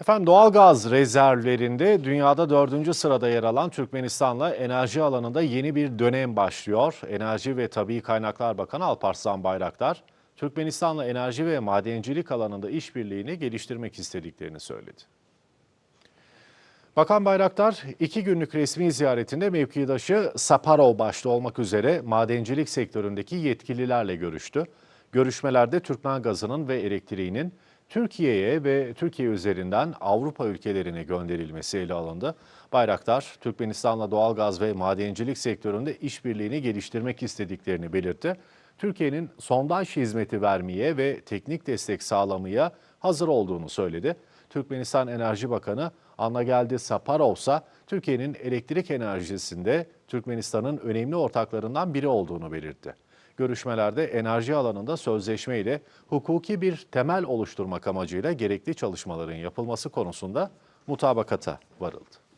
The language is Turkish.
Efendim doğalgaz rezervlerinde dünyada dördüncü sırada yer alan Türkmenistan'la enerji alanında yeni bir dönem başlıyor. Enerji ve Tabii Kaynaklar Bakanı Alparslan Bayraktar, Türkmenistan'la enerji ve madencilik alanında işbirliğini geliştirmek istediklerini söyledi. Bakan Bayraktar iki günlük resmi ziyaretinde mevkidaşı Saparov başta olmak üzere madencilik sektöründeki yetkililerle görüştü. Görüşmelerde Türkmen gazının ve elektriğinin Türkiye'ye ve Türkiye üzerinden Avrupa ülkelerine gönderilmesi ele alındı. Bayraktar, Türkmenistan'la doğalgaz ve madencilik sektöründe işbirliğini geliştirmek istediklerini belirtti. Türkiye'nin sondaj hizmeti vermeye ve teknik destek sağlamaya hazır olduğunu söyledi. Türkmenistan Enerji Bakanı Annageldi Saparov ise Türkiye'nin elektrik enerjisinde Türkmenistan'ın önemli ortaklarından biri olduğunu belirtti. Görüşmelerde enerji alanında sözleşme ile hukuki bir temel oluşturmak amacıyla gerekli çalışmaların yapılması konusunda mutabakata varıldı.